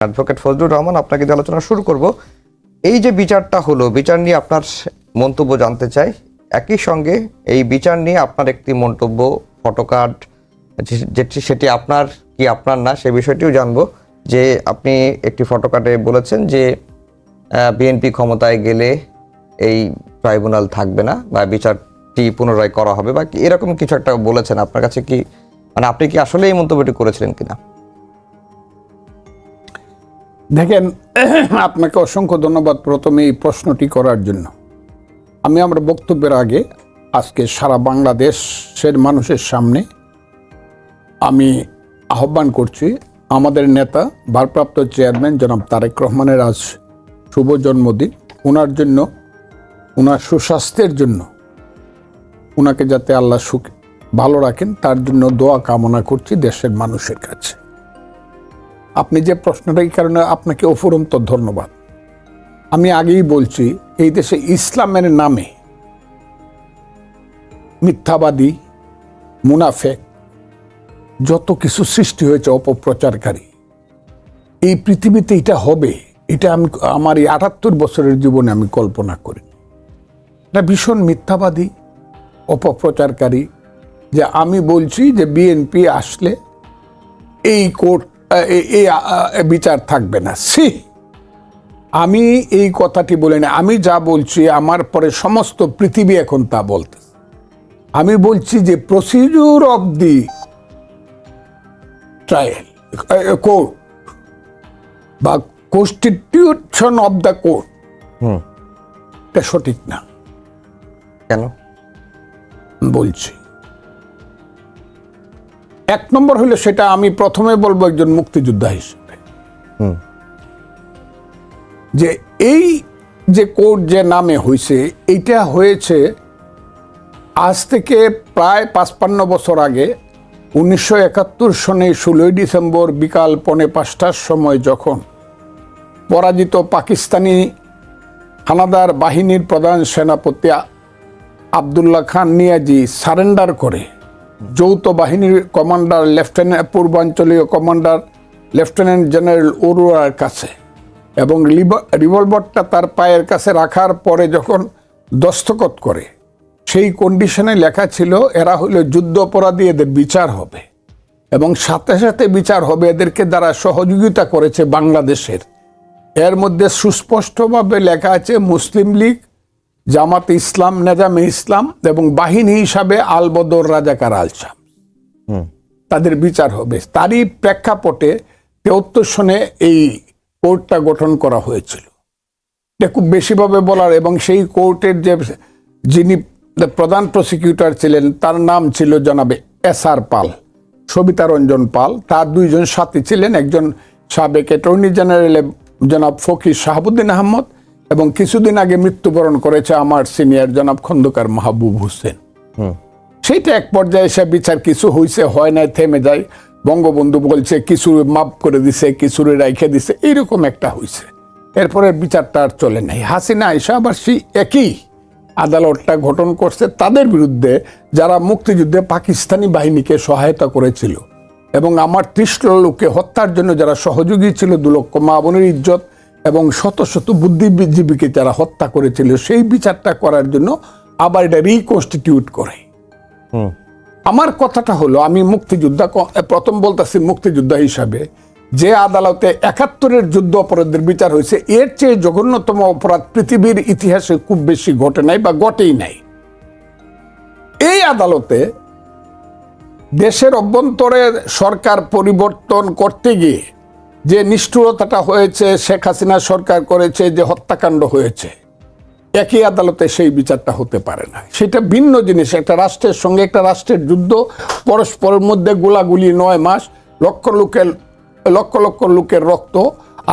Advocate Fazlur Rahman, আপনাকে দিয়ে আলোচনা শুরু করব, এই যে বিচারটা হলো, বিচার নিয়ে আপনার মন্তব্য জানতে চাই। একই সঙ্গে এই বিচার নিয়ে আপনার একটি মন্তব্য ফটোকার্ড যেটি, সেটি আপনার কি আপনার না, সে বিষয়টিও জানব। যে আপনি একটি ফটোকার্ডে বলেছেন যে বিএনপি ক্ষমতায় গেলে এই ট্রাইব্যুনাল থাকবে না বা বিচারটি পুনরায় করা হবে বা এরকম কিছু একটা বলেছেন। আপনার কাছে কি মানে আপনি কি আসলে এই মন্তব্যটি করেছিলেন কিনা? দেখেন, আপনাকে অসংখ্য ধন্যবাদ প্রথমে এই প্রশ্নটি করার জন্য। আমি আমার বক্তব্যের আগে আজকে সারা বাংলাদেশের মানুষের সামনে আমি আহ্বান করছি আমাদের নেতা, ভারপ্রাপ্ত চেয়ারম্যান জনাব তারেক রহমানের আজ শুভ জন্মদিন। ওনার জন্য ওনার সুস্বাস্থ্যের জন্য ওনাকে যাতে আল্লাহ সুখ ভালো রাখেন, তার জন্য দোয়া কামনা করছি দেশের মানুষের কাছে। আপনি যে প্রশ্নটা এই কারণে আপনাকে অফুরন্ত ধন্যবাদ। আমি আগেই বলছি, এই দেশে ইসলামের নামে মিথ্যাবাদী, মুনাফেক, যত কিছু সৃষ্টি হয়েছে অপপ্রচারকারী, এই পৃথিবীতে এটা হবে, এটা আমি, আমার এই আটাত্তর বছরের জীবনে আমি কল্পনা করি। এটা ভীষণ মিথ্যাবাদী, অপপ্রচারকারী, যে আমি বলছি যে বিএনপি আসলে এই কোর্ট এই বিচার থাকবে না। সি আমি এই কথাটি বলি না। আমি যা বলছি আমার পরে সমস্ত পৃথিবী এখন তা বলতে আমি বলছি যে procedure of the trial court বা constitution of the court hmm. এটা সঠিক না। কেন? বলছি। এক নম্বর হলো সেটা আমি প্রথমে বলব একজন মুক্তিযোদ্ধা হিসেবে। যে এই যে কোর্ট যে নামে হয়েছে এইটা হয়েছে আজ থেকে প্রায় পাঁচপান্ন বছর আগে উনিশশো একাত্তর সনে ষোলোই ডিসেম্বর বিকাল পৌনে পাঁচটার সময় যখন পরাজিত পাকিস্তানি হানাদার বাহিনীর প্রধান সেনাপতি আবদুল্লাহ খান নিয়াজি সারেন্ডার করে যৌথ বাহিনীর কমান্ডার লেফটেন্যান্ট, পূর্বাঞ্চলীয় কমান্ডার লেফটেন্যান্ট জেনারেল অরোরার কাছে এবং লিভ- রিভলভারটা তার পায়ের কাছে রাখার পরে যখন দস্তখত করে, সেই কন্ডিশনে লেখা ছিল, এরা হইল যুদ্ধ অপরাধী এদের বিচার হবে। এবং সাথে সাথে বিচার হবে, এদেরকে দ্বারা সহযোগিতা করেছে বাংলাদেশের। এর মধ্যে সুস্পষ্টভাবে লেখা আছে, মুসলিম লীগ জামাত ইসলাম নেজামে ইসলাম এবং বাহিনী হিসাবে আলবদর রাজাকার আলসাম হুম। তাদের বিচার হবে। তারই প্রেক্ষাপটে তেহত্তর সনে এই কোর্টটা গঠন করা হয়েছিল। এটা খুব বেশিভাবে বলার এবং সেই কোর্টের যে যিনি প্রধান প্রসিকিউটর ছিলেন তার নাম ছিল জনাবে এস আর পাল সবিতা রঞ্জন পাল। তার দুইজন সাথী ছিলেন একজন সাবেক অ্যাটর্নি জেনারেল জনাব ফকির শাহাবুদ্দিন আহমদ এবং কিছুদিন আগে মৃত্যুবরণ করেছে আমার সিনিয়র জনাব খন্দকার মাহবুব হোসেন। হুম। সেইটা এক পর্যায়ে এসে বিচার কিছু হয়েছে হয় নাই থেমে যায়। বঙ্গবন্ধু বলছে কিছু মাপ করে দিছে কিছু রাইখে দিছে এইরকম একটা হয়েছে এরপরে বিচারটা আর চলে নাই। হাসিনা আইসা আবার সেই একই আদালতটা গঠন করছে। তাদের বিরুদ্ধে যারা মুক্তিযুদ্ধে পাকিস্তানি বাহিনীকে সহায়তা করেছিল এবং আমার তৃষ্ণ লোককে হত্যার জন্য যারা সহযোগী ছিল দু লক্ষ মা বোনের ইজ্জত এবং শত শত বুদ্ধিজীবীকে যারা হত্যা করেছিল সেই বিচারটা করার জন্য আবার এটা রিকনস্টিটিউট করে। আমার কথাটা হলো আমি মুক্তিযোদ্ধা প্রথম বলতেছি মুক্তিযোদ্ধা হিসাবে যে আদালতে একাত্তরের যুদ্ধ অপরাধের বিচার হয়েছে এর চেয়ে জঘন্যতম অপরাধ পৃথিবীর ইতিহাসে খুব বেশি ঘটে নাই বা ঘটেই নাই। এই আদালতে দেশের অভ্যন্তরে সরকার পরিবর্তন করতে গিয়ে যে নিষ্ঠুরতাটা হয়েছে, শেখ হাসিনা সরকার করেছে, যে হত্যাকাণ্ড হয়েছে, একই আদালতে সেই বিচারটা হতে পারে না। সেটা ভিন্ন জিনিস, একটা রাষ্ট্রের সঙ্গে একটা রাষ্ট্রের যুদ্ধ, পরস্পরের মধ্যে গোলাগুলি নয় মাস, লক্ষ লোকের, লক্ষ লক্ষ লোকের রক্ত,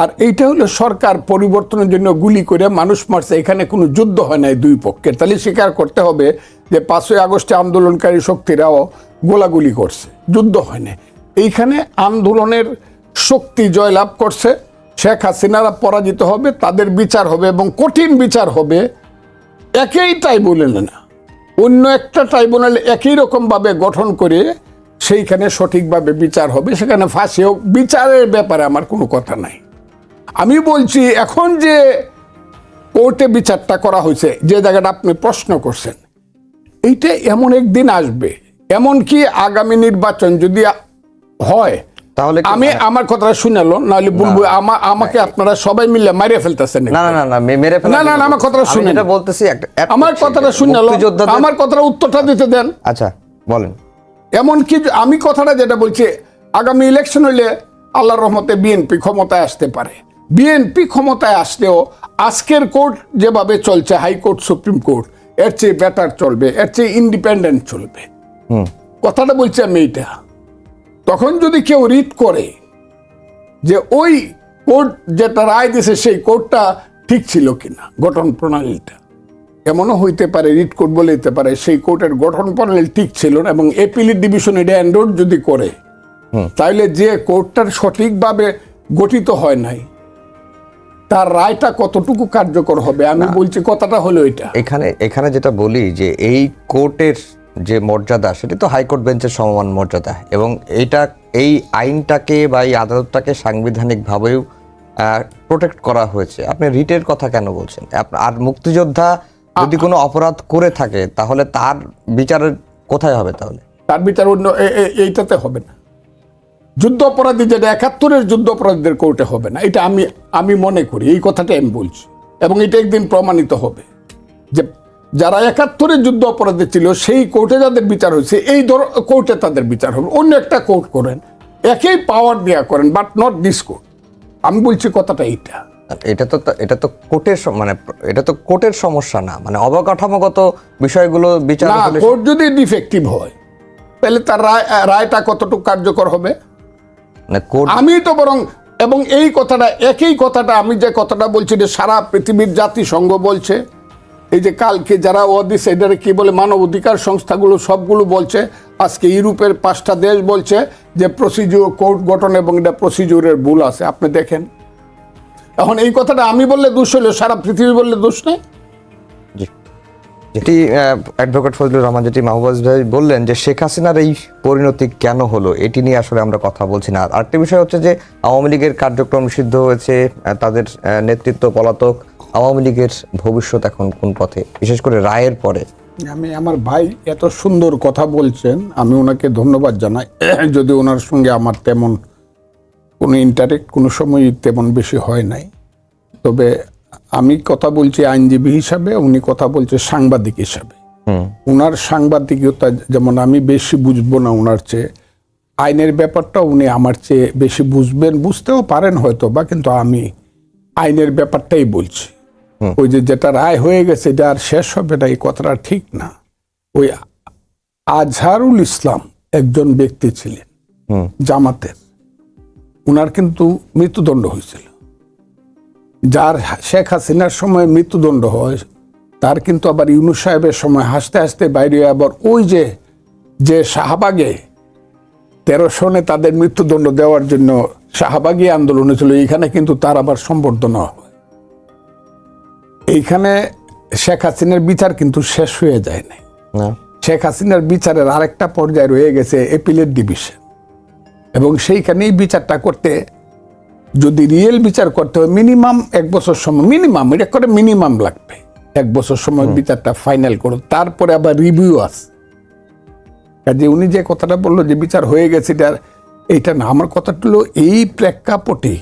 আর এইটা হলো সরকার পরিবর্তনের জন্য গুলি করে মানুষ মারছে। এখানে কোনো যুদ্ধ হয় নাই দুই পক্ষের। তাহলে স্বীকার করতে হবে যে পাঁচই আগস্টে আন্দোলনকারী শক্তিরাও গোলাগুলি করছে, যুদ্ধ হয় না এইখানে আন্দোলনের শক্তি জয়লাভ করছে। শেখ হাসিনারা পরাজিত হবে, তাদের বিচার হবে এবং কঠিন বিচার হবে। একই ট্রাইব্যুনালে না। অন্য একটা ট্রাইব্যুনাল একই রকমভাবে গঠন করে সেইখানে সঠিকভাবে বিচার হবে, সেখানে ফাঁসি হোক, বিচারের ব্যাপারে আমার কোনো কথা নাই। আমি বলছি, এখন যে কোর্টে বিচারটা করা হয়েছে, যে জায়গাটা আপনি প্রশ্ন করছেন, এইটা এমন একদিন আসবে। এমন কি আগামী নির্বাচন যদি হয় তাহলে আমি মানে- আমার কথাটা শুনালো নাহলে বলব আমা- আমাকে আপনারা সবাই মিলে মারিয়ে ফেলতেছেন না না না না মেরে ফেলা না, না, আমার কথাটা শুনেন। যেটা বলতেছি একটা আমার কথাটা শুনালো আমার কথাটা উত্তরটা দিতে দেন। আচ্ছা বলেন। এমনকি যে- আমি কথাটা যেটা বলছি আগামী ইলেকশন হলে আল্লাহর রহমতে বিএনপি ক্ষমতায় আসতে পারে। বিএনপি ক্ষমতায় আসলেও আজকের কোর্ট যেভাবে চলছে হাইকোর্ট সুপ্রিম কোর্ট এর চেয়ে বেটার চলবে এর চেয়ে ইন্ডিপেন্ডেন্ট চলবে। কথাটা বলছি আমি এইটা। তখন যদি কেউ রিট করে যে ওই কোর্ট যেটা রায় দিছে সেই কোর্টটা ঠিক ছিল কিনা গঠন প্রণালীটা এমনও হইতে পারে রিট কোর্ট বলে দিতে পারে সেই কোর্টের গঠন প্রণালী ঠিক ছিল না এবং এপিলিট ডিভিশন এটা অ্যান্ডোড যদি করে তাহলে যে কোর্টটার সঠিকভাবে গঠিত হয় নাই তার রায়টা কতটুকু কার্যকর হবে? আমি বলছি কথাটা হলো এটা। এখানে এখানে যেটা বলি যে এই কোর্টের যে মর্যাদা সেটি তো হাইকোর্ট বেঞ্চের সমমান মর্যাদা এবং এইটা এই আইনটাকে বা এই আদালতটাকে সাংবিধানিকভাবেও প্রোটেক্ট করা হয়েছে। আপনি রিটের কথা কেন বলছেন? আর মুক্তিযোদ্ধা যদি কোনো অপরাধ করে থাকে তাহলে তার বিচারের কোথায় হবে তাহলে? তার বিচার অন্য এইটাতে হবে না। যুদ্ধ অপরাধী যেটা একাত্তরের যুদ্ধ অপরাধীদের কোর্টে হবে না। এটা আমি আমি মনে করি এই কথাটা আমি বলছি। এবং এটা একদিন প্রমাণিত হবে যে যারা একাত্তরের যুদ্ধ অপরাধী ছিল সেই কোর্টে যাদের বিচার হয়েছে এই ধর কোর্টে তাদের বিচার হবে। অন্য একটা কোর্ট করেন। একই পাওয়ার দেওয়া করেন বাট নট দিস কোর্ট আমি বলছি কথাটা এইটা। এটা তো এটা তো কোর্টের মানে এটা তো কোর্টের সমস্যা না। মানে অবকাঠামোগত বিষয়গুলো বিচার না কোর্ট যদি ডিফেক্টিভ হয় তাহলে তার রায় রায়টা কতটুকু কার্যকর হবে? মানে কোর্ট আমি তো বরং এবং এই কথাটা একই কথাটা আমি যে কথাটা বলছি যে সারা পৃথিবীর জাতিসংঘ বলছে এই যে কালকে যারা ওদিস এদের কি বলে মানব অধিকার সংস্থাগুলো সবগুলো বলছে, আজকে ইউরোপের পাঁচটা দেশ বলছে যে প্রসিডিউর কোর্ট গঠন এবং এটা প্রসিডিউরের ভুল আছে। আপনি দেখেন। এখন এই কথাটা আমি বললে দোষ হলো সারা পৃথিবী বললে দোষ নেই? যেটি অ্যাডভোকেট ফজলুর রহমান যেটি মাহবুজ ভাই বললেন যে শেখ হাসিনার এই পরিণতি কেন হলো, এটি নিয়ে আসলে আমরা কথা বলছি না। আর আরেকটি বিষয় হচ্ছে যে আওয়ামী লীগের কার্যক্রম নিষিদ্ধ হয়েছে তাদের নেতৃত্ব পলাতক আওয়ামী লীগের ভবিষ্যৎ এখন কোন পথে? বিশেষ করে রায়ের পরে। আমি আমার ভাই এত সুন্দর কথা বলছেন আমি ওনাকে ধন্যবাদ জানাই। যদি ওনার সঙ্গে আমার তেমন কোনো ইন্টারেক্ট কোনো সময় তেমন বেশি হয় নাই। তবে আমি কথা বলছি আইনজীবী হিসাবে উনি কথা বলছে সাংবাদিক হিসাবে। ওনার সাংবাদিকতা যেমন আমি বেশি বুঝব না ওনার চেয়ে আইনের ব্যাপারটা উনি আমার চেয়ে বেশি বুঝবেন বুঝতেও পারেন হয়তো বা কিন্তু আমি আইনের ব্যাপারটাই বলছি। ওই যে যেটা রায় হয়ে গেছে এটা আর শেষ হবে না এই কথাটা ঠিক না। ওই আজহারুল ইসলাম একজন ব্যক্তি ছিলেন জামাতের। উনার কিন্তু মৃত্যুদণ্ড হয়েছিল। যার শেখ হাসিনার সময় মৃত্যুদণ্ড হয় তার কিন্তু আবার ইউনুস সাহেবের সময় হাসতে হাসতে বাইরে আবার ওই যে যে শাহবাগে তেরো সনে তাদের মৃত্যুদণ্ড দেওয়ার জন্য শাহবাগী আন্দোলন হয়েছিল এইখানে কিন্তু তার আবার সম্বর্ধনা হয়। এইখানে শেখ হাসিনার বিচার কিন্তু শেষ হয়ে যায় নাই না। শেখ হাসিনার বিচারের আরেকটা পর্যায়ে রয়ে গেছে এপিলের ডিভিশন এবং সেইখানেই বিচারটা করতে যদি রিয়েল বিচার করতে হয় মিনিমাম এক বছর সময় মিনিমাম এটা করে মিনিমাম লাগবে। এক বছর সময় বিচারটা ফাইনাল করো তারপরে আবার রিভিউ আছে। কাজে উনি যে কথাটা বলল যে বিচার হয়ে গেছে এটা এইটা না আমার কথাটা হলো এই প্রেক্ষাপটে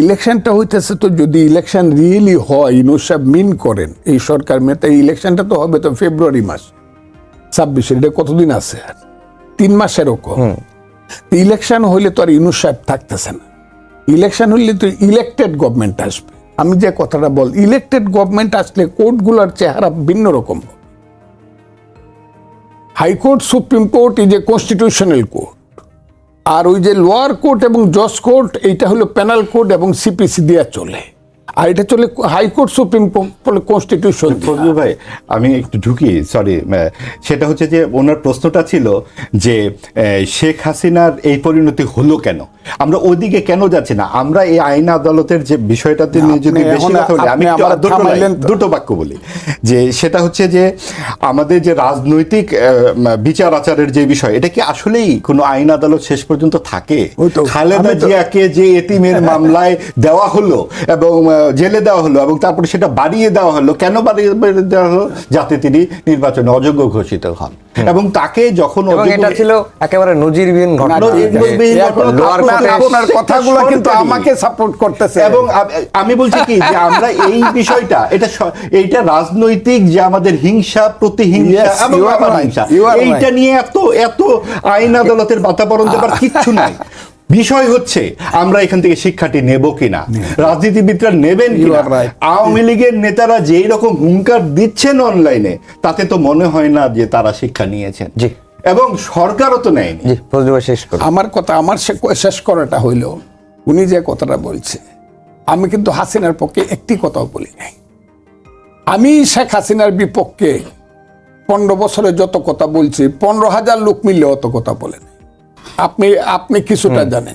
ইলেকশনটা হইতেছে তো যদি ইলেকশন রিয়েলি হয় ইনুসাব মিন করেন এই সরকার মেয়ে ইলেকশনটা তো হবে তো ফেব্রুয়ারি মাস ছাব্বিশের এটা কতদিন আছে? আর তিন মাসেরও কম ইলেকশন হইলে তো আর ইউনুস সাহেব থাকতেছে না। ইলেকশন হইলে তো ইলেকটেড গভর্নমেন্ট আসবে। আমি যে কথাটা বল ইলেকটেড গভর্নমেন্ট আসলে কোর্টগুলোর চেহারা ভিন্ন রকম হাইকোর্ট সুপ্রিম কোর্ট এই যে কনস্টিটিউশনাল কোর্ট আর ওই যে লোয়ার কোর্ট এবং জজ কোর্ট, এইটা হলো প্যানাল কোর্ট এবং সিপিসি দেওয়া চলে। আর এটা চলে হাইকোর্ট সুপ্রিম কনস্টিটিউশন ভাই, আমি একটু ঢুকি সরি সেটা হচ্ছে যে ওনার প্রশ্নটা ছিল যে শেখ হাসিনার এই পরিণতি হলো কেন? আমরা ওইদিকে কেন যাচ্ছি না? আমরা এই আইন আদালতের যে বিষয়টাতে নিয়ে যদি বেশি কথা বলি আমি দুটো বাক্য বলি। যে সেটা হচ্ছে যে আমাদের যে রাজনৈতিক বিচার আচারের যে বিষয় এটা কি আসলেই কোনো আইন আদালত শেষ পর্যন্ত থাকে? খালেদা জিয়াকে যে এতিমের মামলায় দেওয়া হলো এবং জেলে দেওয়া হলো এবং তারপরে সেটা বাড়িয়ে দেওয়া হলো কেন বাড়িয়ে দেওয়া হলো? যাতে তিনি নির্বাচনে অযোগ্য ঘোষিত হন। এবং তাকে যখন এটা ছিল একেবারে নজিরবিহীন ঘটনা। আপনার- কথাগুলো কিন্তু আমাকে সাপোর্ট করতেছে। এবং আমি বলছি কি যে আমরা এই বিষয়টা এটা এইটা রাজনৈতিক যে আমাদের হিংসা প্রতিহিংসা হিংসা এইটা নিয়ে এত এত আইন আদালতের বাতাবরণ দেবার কিচ্ছু নাই। বিষয় হচ্ছে আমরা এখান থেকে শিক্ষাটি নেব কিনা? রাজনীতিবিদরা নেবেন কিনা? আওয়ামী লীগের নেতারা যেই রকম হুঙ্কার দিচ্ছেন অনলাইনে তাতে তো মনে হয় না যে তারা শিক্ষা নিয়েছেন। জি। এবং সরকারও তো নেয়নি। শেষ করুন। আমার কথা আমার সে- শেষ করাটা হইল উনি যে কথাটা বলছে আমি কিন্তু হাসিনার পক্ষে একটি কথাও বলি নাই। আমি শেখ হাসিনার বিপক্ষে পনেরো বছরে যত কথা বলছি পনেরো হাজার লোক মিললে অত কথা বলে নাই। আপনি আপনি কিছুটা জানেন।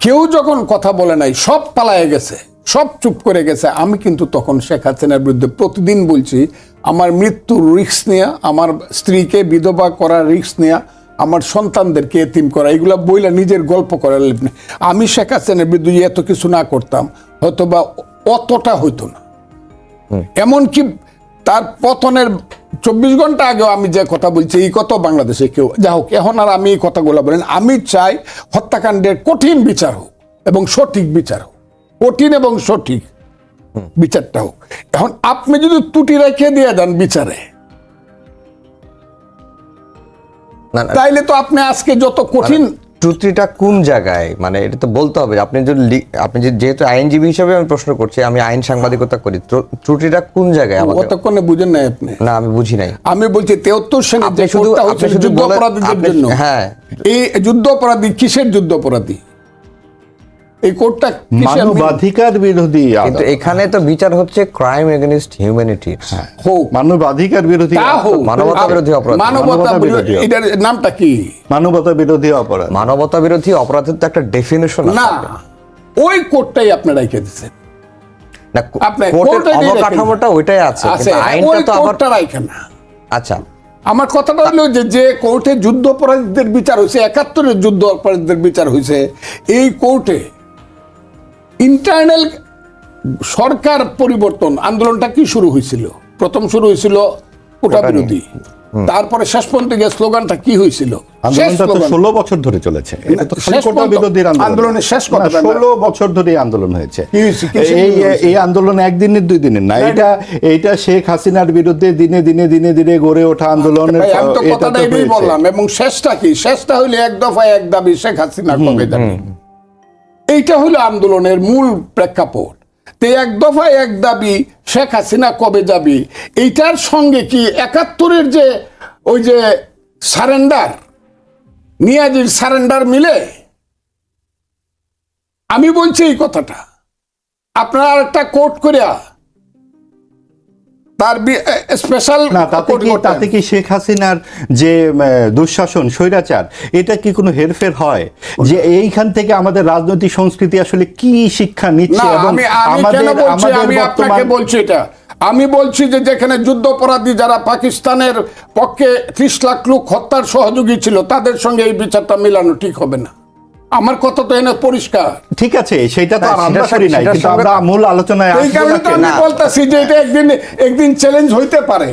কেউ যখন কথা বলে নাই সব পালায় গেছে। সব চুপ করে গেছে। আমি কিন্তু তখন শেখ হাসিনার বিরুদ্ধে প্রতিদিন বলছি আমার মৃত্যুর রিস্ক নেওয়া আমার স্ত্রীকে বিধবা করার রিস্ক নেওয়া আমার সন্তানদেরকে এতিম করা এগুলা বইলা নিজের গল্প করার। আমি শেখ হাসিনার বিরুদ্ধে এত কিছু না করতাম হয়তো বা অতটা হইতো না। এমনকি তার পতনের চব্বিশ ঘণ্টা আগেও আমি যে কথা বলছি এই কথা বাংলাদেশে কেউ যা হোক এখন আর আমি এই কথাগুলো বলেন। আমি চাই হত্যাকাণ্ডের কঠিন বিচার হোক এবং সঠিক বিচার হোক। কঠিন এবং সঠিক। বিচারটা হোক। এখন আপনি যদি ত্রুটি রেখে দিয়ে দেন বিচারে তাইলে তো আপনি আজকে যত কঠিন ত্রুটিটা কোন জায়গায়? মানে এটা তো বলতে হবে আপনি যদি আপনি যেহেতু আইনজীবী হিসেবে আমি প্রশ্ন করছি আমি আইন সাংবাদিকতা করি ত্রুটিটা কোন জায়গায় আমাকে অতক্ষণে বুঝেন নাই আপনি। না আমি বুঝি নাই। আমি বলছি তেহত্তর সেনে আপনি যে শুধু কোর্টটা আপনি হচ্ছে শুধু যুদ্ধ বলে- অপরাধীদের জন্য। হ্যাঁ। এই যুদ্ধ অপরাধী কিসের যুদ্ধ অপরাধী এই কোর্টটা কিসের মানবাধিকার বিরোধী কিন্তু এখানে তো বিচার হচ্ছে ক্রাইম এগেনস্ট হিউম্যানিটি হোক। মানবাধিকার বিরোধী মানবতা বিরোধী অপরাধ। মানবতা বিরোধী এটার নামটা কি? মানবতা বিরোধী অপরাধ। মানবতা বিরোধী অপরাধের তো একটা ডেফিনেশন না। ওই কোর্টটাই আপনারা রেখে দিচ্ছেন না কোর্টের কোর্টে দিয়ে রেখে অবকাঠামোটা ওইটাই আছে আছে। আইনটা তো আবার রাখে না। আচ্ছা। আমার কথাটা হলো যে যে কোর্টে যুদ্ধ অপরাধীদের বিচার হয়েছে একাত্তরের যুদ্ধ অপরাধীদের বিচার হয়েছে এই কোর্টে ইন্টারনাল সরকার পরিবর্তন আন্দোলনটা কি শুরু হয়েছিল? প্রথম শুরু হয়েছিল কোটা বিরোধী তারপরে শেষ পর্যন্ত গিয়ে স্লোগানটা কি হয়েছিল। ষোলো বছর ধরে চলেছে। এটা আন্দোলন। আন্দোলনের শেষ ষোলো বছর ধরে এই আন্দোলন হয়েছে। এই আন্দোলন একদিনের দুই দিনের না এটা এইটা শেখ হাসিনার বিরুদ্ধে দিনে দিনে দিনে দিনে গড়ে ওঠা আন্দোলনের এটা হয়েছে। বললাম এবং শেষটা কি? শেষটা হইলে এক দফায় এক দাবি শেখ হাসিনা কবে যাবে এইটা হলো আন্দোলনের মূল প্রেক্ষাপট। তে এক দফায় এক দাবি শেখ হাসিনা কবে যাবি? এইটার সঙ্গে কি একাত্তরের যে ওই যে সারেন্ডার, নিয়াজির সারেন্ডার মিলে? আমি বলছি এই কথাটা। আপনারা একটা কোর্ট করিয়া তার স্পেশাল না তাতে কি তাতে কি শেখ হাসিনার যে দুঃশাসন স্বৈরাচার এটা কি কোনো হেরফের হয়? যে এইখান থেকে আমাদের রাজনৈতিক সংস্কৃতি আসলে কি শিক্ষা নিচ্ছে এবং আমি আমি আমাদের আপনাকে বলছি এটা। আমি বলছি যে যেখানে যুদ্ধ অপরাধী যারা পাকিস্তানের পক্ষে ত্রিশ লাখ লোক হত্যার সহযোগী ছিল তাদের সঙ্গে এই বিচারটা মিলানো ঠিক হবে না। আমার কথা তো এনে পরিষ্কার। ঠিক আছে সেটা তো আমরা করি নাই কিন্তু আমরা মূল আলোচনায় এই কারণে না তো? আমি বলতেছি যে এটা একদিন একদিন চ্যালেঞ্জ হইতে পারে।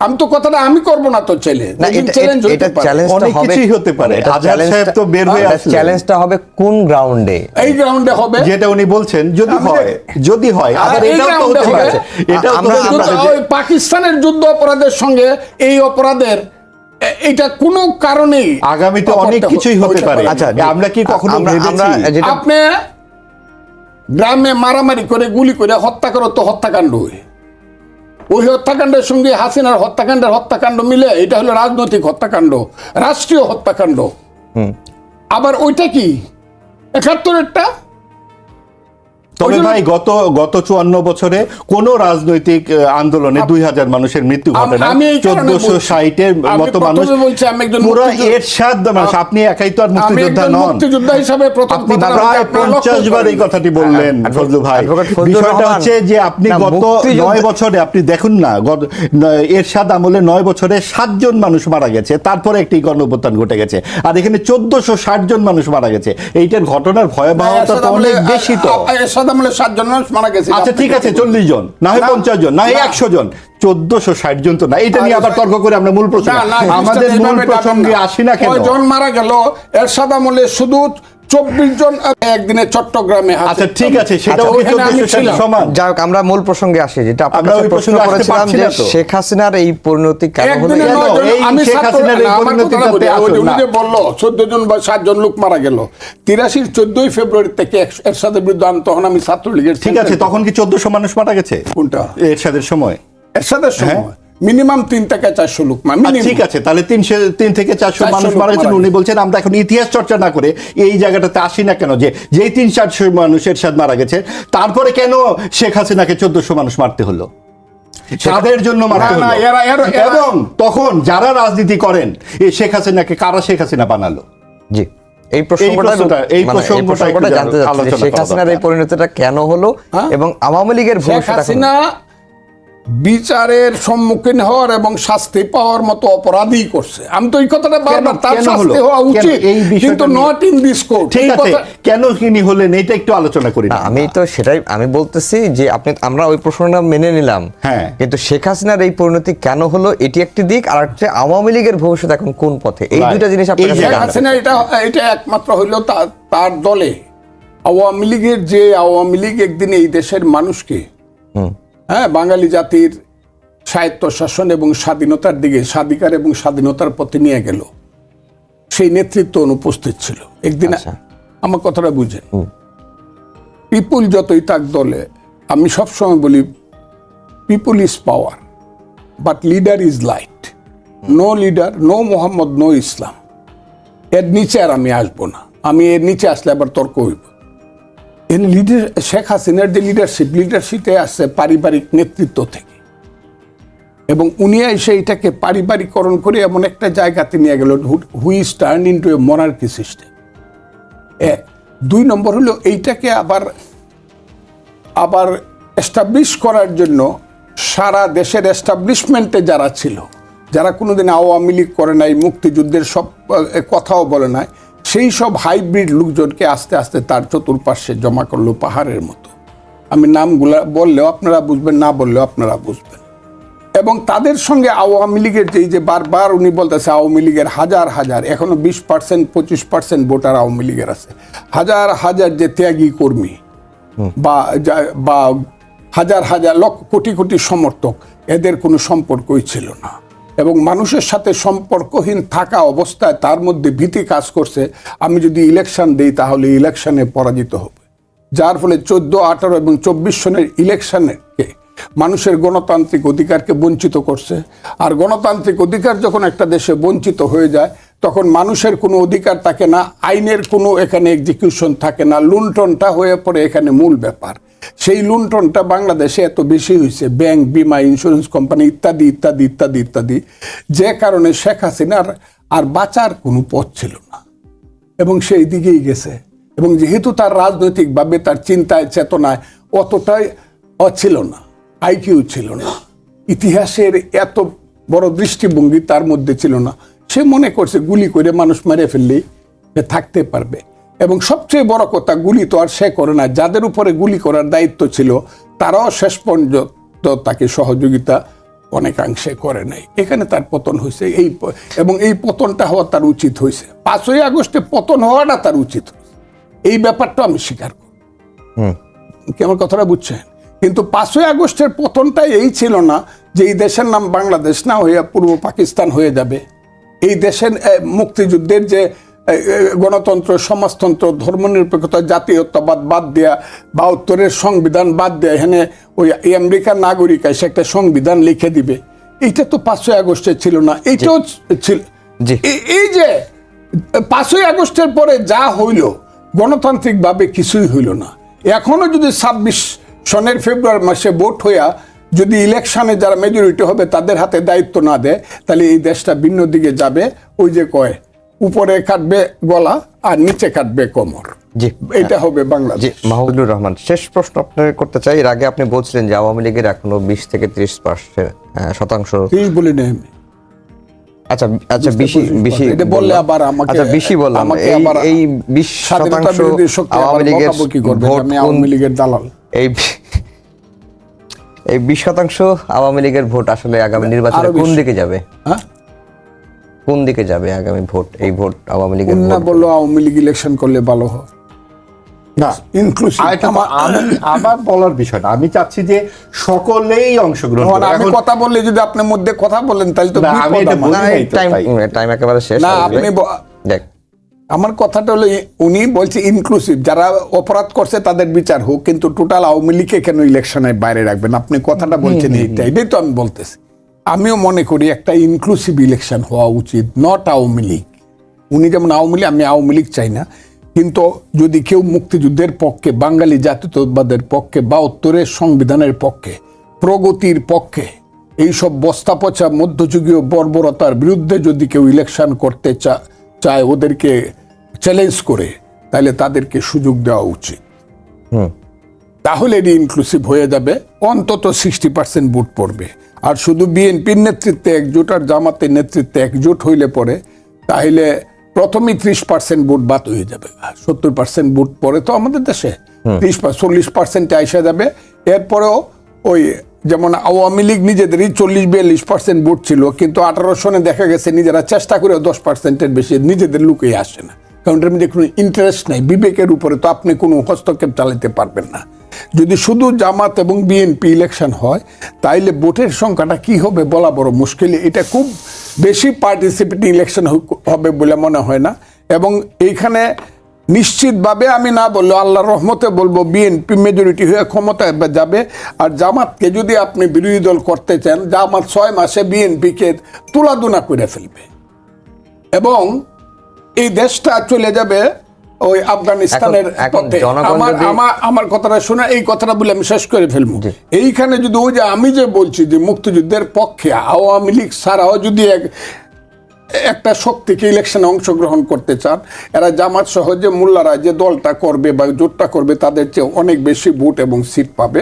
আমি তো কথাটা আমি করব না তো চ্যালেঞ্জ না এটা চ্যালেঞ্জ এটা পারে। চ্যালেঞ্জটা অনেক হবে কিছুই হতে পারে। এটা আজহার সাহেব তো বের হয়ে এটা আসলেন। চ্যালেঞ্জটা হবে কোন গ্রাউন্ডে এই গ্রাউন্ডে হবে। যেটা উনি বলছেন যদি হয় যদি হয় আবার এটাও তো হতে পারে। এটাও তো আমরা- হতে পাকিস্তানের যুদ্ধ অপরাধের সঙ্গে এই অপরাধের এটা কোনো কারণেই আগামীতে অনেক কিছুই হতে পারে। আচ্ছা, আমরা কি কখনো আমরা আপনি গ্রামে মারামারি করে গুলি করে হত্যা করো তো হত্যাকাণ্ড হয়। ওই হত্যাকাণ্ডের সঙ্গে হাসিনার হত্যাকাণ্ডের হত্যাকাণ্ড মিলে এটা হলো রাজনৈতিক হত্যাকাণ্ড রাষ্ট্রীয় হত্যাকাণ্ড। আবার ওইটা কি? একাত্তরেরটা? তবে ভাই গত গত চুয়ান্ন বছরে কোন রাজনৈতিক আন্দোলনে দুই হাজার মানুষের মৃত্যু ঘটে না। চোদ্দশো ষাটের মতো মানুষ পুরো এরশাদ মানুষ। আপনি একাই তো আর মুক্তিযোদ্ধা নন। মুক্তিযোদ্ধা হিসাবে প্রথম আপনি প্রায় পঞ্চাশ বার এই কথাটি বললেন ফজলু ভাই। বিষয়টা হচ্ছে যে আপনি গত নয় বছরে আপনি দেখুন না এরশাদ আমলে নয় বছরে সাতজন মানুষ মারা গেছে তারপরে একটি গণঅভ্যুত্থান ঘটে গেছে আর এখানে চোদ্দশো ষাট জন মানুষ মারা গেছে। এইটার ঘটনার ভয়াবহতা তো অনেক বেশি তো। এরশাদ আমলে সাতজন মানুষ মারা গেছে। আচ্ছা ঠিক আছে চল্লিশ জন না হয় পঞ্চাশ জন না হয় একশো জন চোদ্দশো ষাট জন তো না এটা নিয়ে আবার তর্ক করে আমরা মূল প্রসঙ্গে আমাদের মূল প্রসঙ্গে আসি না কেন? জন মারা গেল এরশাদ আমলে শুধু চব্বিশ জন একদিনে চট্টগ্রামে আচ্ছা ঠিক আছে সেটা আচ্ছা, আমি। সমান। যাই হোক আমরা মূল প্রসঙ্গে আসি যেটা আপনার কাছে প্রশ্ন করেছিলাম যে শেখ হাসিনার এই পরিণতি কেন হলো? আমি বলল চোদ্দ জন বা সাত জন লোক মারা গেল। তিরাশির চোদ্দই ফেব্রুয়ারি থেকে এরশাদের বিরুদ্ধে আন তখন আমি ছাত্রলীগের ঠিক আছে তখন কি চোদ্দশো মানুষ মারা গেছে? কোনটা? এরশাদের সময়। এরশাদের হ্যাঁ। সময়? মিনিমাম তিন থেকে চারশো লোক মা- আর minimum। ঠিক আছে তাহলে তিনশো তিন থেকে চারশো মানুষ মারা গেছেন উনি বলছেন আমরা এখন ইতিহাস চর্চা না করে এই জায়গাটাতে আসি না কেন? যে যেই তিন চারশো মানুষের সাথে মারা গেছে তারপরে কেন শেখ হাসিনাকে চোদ্দশো মানুষ মারতে হলো? তাদের জন্য মারতে না, না, হলো। এরা- এরা- এরা- এবং তখন যারা রাজনীতি করেন এই শেখ হাসিনাকে কারা শেখ হাসিনা বানালো? জি এই প্রসঙ্গটা প্রশ্নটা- এই মানে প্রসঙ্গটা জানতে চাচ্ছি শেখ হাসিনার এই পরিণতিটা কেন হলো হ্যাঁ? এবং আওয়ামী লীগের ভবিষ্যৎ হাসিনা বিচারের সম্মুখীন হওয়ার এবং শাস্তি পাওয়ার মতো অপরাধী করছে। আমি তো এই কথাটা বারবার তার শাস্তি হওয়া উচিত কিন্তু নট ইন দিস কোর্ট ঠিক আছে কেন তিনি হলেন এটা একটু আলোচনা করি আমি তো সেটাই আমি বলতেছি যে আপনি আমরা ওই প্রশ্নটা মেনে নিলাম। হ্যাঁ। কিন্তু শেখ হাসিনার এই পরিণতি কেন হলো এটি একটি দিক আর হচ্ছে আওয়ামী লীগের ভবিষ্যৎ এখন কোন পথে? এই. দুইটা জিনিস যে শেখ হাসিনা এটা এটা একমাত্র হইল তার তার দলে। আওয়ামী লীগের যে আওয়ামী লীগ একদিন এই দেশের মানুষকে হ্যাঁ বাঙালি জাতির সাহিত্য শাসন এবং স্বাধীনতার দিকে স্বাধিকার এবং স্বাধীনতার পথে নিয়ে গেল। সেই নেতৃত্ব অনুপস্থিত ছিল। একদিন আচ্ছা। আমার কথাটা বুঝে পিপুল যতই তাক দলে আমি সবসময় বলি people is power but leader is light. No leader no Mohammad no Islam. এর নিচে আর আমি আসব না। আমি এর নিচে আসলে আবার তর্ক হইব। এর লিডার শেখ হাসিনার যে লিডারশিপ লিডারশিপে আসছে পারিবারিক নেতৃত্ব থেকে। এবং উনি এসে এটাকে পারিবারিকরণ করে এমন একটা জায়গাতে নিয়ে গেল which turn into a monarchy system এক দুই নম্বর হলো এইটাকে আবার আবার এস্টাবলিশ করার জন্য সারা দেশের এস্টাবলিশমেন্টে যারা ছিল, যারা কোনোদিন আওয়ামী লীগ করে নাই, মুক্তিযুদ্ধের সব কথাও বলে নাই সেই সব হাইব্রিড লোকজনকে আস্তে আস্তে তার চতুর্পার্শ্বে জমা করল পাহাড়ের মতো। আমি নামগুলা বললেও আপনারা বুঝবেন না বললেও আপনারা বুঝবেন। এবং তাদের সঙ্গে আওয়ামী লীগের যেই যে বারবার উনি বলতেছে আওয়ামী লীগের হাজার হাজার এখনও বিশ পার্সেন্ট পঁচিশ পার্সেন্ট ভোটার আওয়ামী লীগের আছে। হাজার হাজার যে ত্যাগী কর্মী বা বা হাজার হাজার লক্ষ কোটি কোটি সমর্থক এদের কোনো সম্পর্কই ছিল না। এবং মানুষের সাথে সম্পর্কহীন থাকা অবস্থায় তার মধ্যে ভীতি কাজ করছে, আমি যদি ইলেকশন দিই তাহলে ইলেকশনে পরাজিত হবে। যার ফলে চোদ্দ, আঠারো এবং চব্বিশ সনের ইলেকশনকে মানুষের গণতান্ত্রিক অধিকারকে বঞ্চিত করছে। আর গণতান্ত্রিক অধিকার যখন একটা দেশে বঞ্চিত হয়ে যায় তখন মানুষের কোনো অধিকার থাকে না, আইনের কোনো এখানে এক্সিকিউশন থাকে না, লুণ্ঠনটা হয়ে পড়ে এখানে মূল ব্যাপার। সেই লুণ্ঠনটা বাংলাদেশে এত বেশি হয়েছে, ব্যাংক, বিমা ইন্স্যুরেন্স কোম্পানি ইত্যাদি ইত্যাদি ইত্যাদি ইত্যাদি। যে কারণে শেখ হাসিনার আর বাঁচার কোনো পথ ছিল না। এবং সেই দিকেই গেছে। এবং যেহেতু তার রাজনৈতিকভাবে তার চিন্তায়, চেতনায় অতটাই ছিল না আইকিউ ছিল না, ইতিহাসের এত বড় দৃষ্টিভঙ্গি তার মধ্যে ছিল না। সে মনে করছে গুলি করে মানুষ মেরে ফেললেই সে থাকতে পারবে। এবং সবচেয়ে বড় কথা গুলি তো আর সে করে না। যাদের উপরে গুলি করার দায়িত্ব ছিল তারাও শেষ পর্যন্ত তাকে সহযোগিতা অনেকাংশে করে নাই। এখানে তার পতন হয়েছে। এই এবং এই পতনটা হওয়া তার উচিত হয়েছে। পাঁচই আগস্টে পতন হওয়াটা তার উচিত এই ব্যাপারটা আমি স্বীকার করি। কি আমার কথাটা বুঝছেন? কিন্তু পাঁচই আগস্টের পতনটাই এই ছিল না যে এই দেশের নাম বাংলাদেশ না হয়ে পূর্ব পাকিস্তান হয়ে যাবে। এই দেশের মুক্তিযুদ্ধের যে গণতন্ত্র সমাজতন্ত্র ধর্মনিরপেক্ষতা জাতীয়তাবাদ বাদ দেয়া বা উত্তরের সংবিধান বাদ দেয়া এখানে ওই আমেরিকার নাগরিক এসে একটা সংবিধান লিখে দিবে। এইটা তো পাঁচই আগস্টে ছিল না এইটাও ছিল। এই যে পাঁচই আগস্টের পরে যা হইল গণতান্ত্রিকভাবে কিছুই হইল না। এখনও যদি ছাব্বিশ সনের ফেব্রুয়ারি মাসে ভোট হইয়া যদি ইলেকশনে যারা মেজরিটি হবে তাদের হাতে দায়িত্ব না দেয় তাহলে এই দেশটা ভিন্ন দিকে যাবে। ওই যে কয় উপরে কাটবে গলা আর নিচে কাটবে কোমর। জি। এটা হবে বাংলাদেশ। মাহমুদুর রহমান শেষ প্রশ্ন আপনাকে করতে চাই। এর আগে আপনি বলছিলেন যে আওয়ামী লীগের এখনও বিশ থেকে ত্রিশ পার্সেন্ট শতাংশ। এই বলি না আমি। আচ্ছা আচ্ছা বেশি বেশি এটা বললে আবার আমাকে- আচ্ছা বেশি বললাম। আমাকে এই এই বিশ শতাংশ আওয়ামী লীগের ভোট আওয়ামী লীগের দালাল। এই এই বিশ শতাংশ আওয়ামী লীগের ভোট আসলে আগামী নির্বাচনে কোন দিকে যাবে? হ্যাঁ? কোন দিকে যাবে আগামী ভোট? এই ভোট আওয়ামী লীগের না বলল আওয়ামী লীগ ইলেকশন করলে ভালো হয়। না ইনক্লুসিভ আমি আমার বলার বিষয় না। আমি চাচ্ছি যে সকলেই অংশগ্রহণ। আমি কথা বললে যদি আপনার মধ্যে কথা বলেন তাহলে তো আমি এটা টাইম একেবারে শেষ না আপনি দেখ। আমার কথাটা হলো উনি বলছে ইনক্লুসিভ যারা অপরাধ করছে তাদের বিচার হোক কিন্তু টোটাল আওয়ামী লীগকে কেন ইলেকশনের বাইরে রাখবেন? আপনি কথাটা বলছেন এইটা এটাই তো আমি বলতেছি। আমিও মনে করি একটা ইনক্লুসিভ ইলেকশন হওয়া উচিত নট আওয়ামী লীগ। উনি যেমন আওয়ামী লীগ আমি আওয়ামী লীগ চাই না কিন্তু যদি কেউ মুক্তিযুদ্ধের পক্ষে বাঙালি জাতীয়তাবাদের পক্ষে বা উত্তরের সংবিধানের পক্ষে প্রগতির পক্ষে এইসব বস্তা পচা মধ্যযুগীয় বর্বরতার বিরুদ্ধে যদি কেউ ইলেকশন করতে চা- চায় ওদেরকে চ্যালেঞ্জ করে তাহলে তাদেরকে সুযোগ দেওয়া উচিত। তাহলে এটি ইনক্লুসিভ হয়ে যাবে অন্তত সিক্সটি পার্সেন্ট ভোট পড়বে। আর শুধু বিএনপির নেতৃত্বে একজোট আর জামাতের নেতৃত্বে একজোট হইলে পরে তাহলে প্রথমেই ত্রিশ পার্সেন্ট ভোট বাদ হয়ে যাবে। সত্তর পার্সেন্ট ভোট পরে তো আমাদের দেশে ত্রিশ চল্লিশ পার্সেন্টে আইসা যাবে। এরপরেও ওই যেমন আওয়ামী লীগ নিজেদেরই চল্লিশ বিয়াল্লিশ পার্সেন্ট ভোট ছিল কিন্তু আঠারো সনে দেখা গেছে নিজেরা চেষ্টা করে দশ পার্সেন্টের বেশি নিজেদের লুকেই আসে না। কারণ এটার মধ্যে কোনো ইন্টারেস্ট নাই, বিবেকের উপরে তো আপনি কোনো হস্তক্ষেপ চালাতে পারবেন না। যদি শুধু জামাত এবং বিএনপি ইলেকশন হয়, তাইলে ভোটের সংখ্যাটা কি হবে বলা বড় মুশকিল। এটা খুব বেশি পার্টিসিপেটিং ইলেকশন হবে বলে মনে হয় না। এবং এইখানে নিশ্চিতভাবে আমি না বললেও আল্লাহর রহমতে বলব বিএনপি মেজরিটি হয়ে ক্ষমতায় যাবে। আর জামাতকে যদি আপনি বিরোধী দল করতে চান, জামাত ছয় মাসে বিএনপিকে তুলাদুনা করে ফেলবে। এবং এই দেশটা চলে যাবে ওই আফগানিস্তানের আমার কথাটা শোনা এই কথাটা বলে আমি শেষ করে ফেলব। এইখানে যদি ওই যে আমি যে বলছি যে মুক্তিযুদ্ধের পক্ষে আওয়ামী লীগ ছাড়াও যদি এক একটা শক্তিকে ইলেকশনে অংশগ্রহণ করতে চান এরা জামাত সহ যে মোল্লারা যে দলটা করবে বা জোটটা করবে তাদের চেয়ে অনেক বেশি ভোট এবং সিট পাবে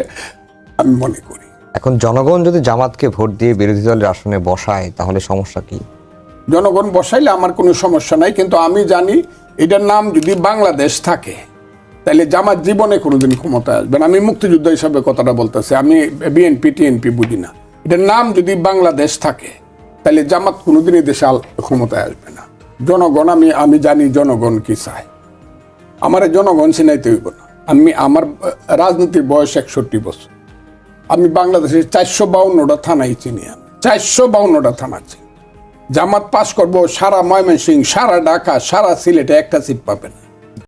আমি মনে করি। এখন জনগণ যদি জামাতকে ভোট দিয়ে বিরোধী দলের আসনে বসায় তাহলে সমস্যা কি? জনগণ বসাইলে আমার কোনো সমস্যা নাই, কিন্তু আমি জানি এটার নাম যদি বাংলাদেশ থাকে, তাহলে জামাত জীবনে কোনোদিন ক্ষমতায় আসবে না। আমি মুক্তিযুদ্ধ হিসাবে কথাটা বলতেছি, আমি বিএনপি, টিএনপি বুঝি না। এটার নাম যদি বাংলাদেশ থাকে, তাহলে জামাত কোনোদিনই দেশে ক্ষমতায় আসবে না। জনগণ, আমি আমি জানি জনগণ কি চায়। আমার জনগণ চিনাইতে হইব না। আমি, আমার রাজনীতির বয়স একষট্টি বছর। আমি বাংলাদেশের চারশো বাউন্নটা থানায় চিনি আমি। চারশো বাউন্নটা থানা চিনি। জামাত পাশ করব সারা ময়মনসিং সারা ঢাকা সারা সিলেটে একটা সিট পাবে না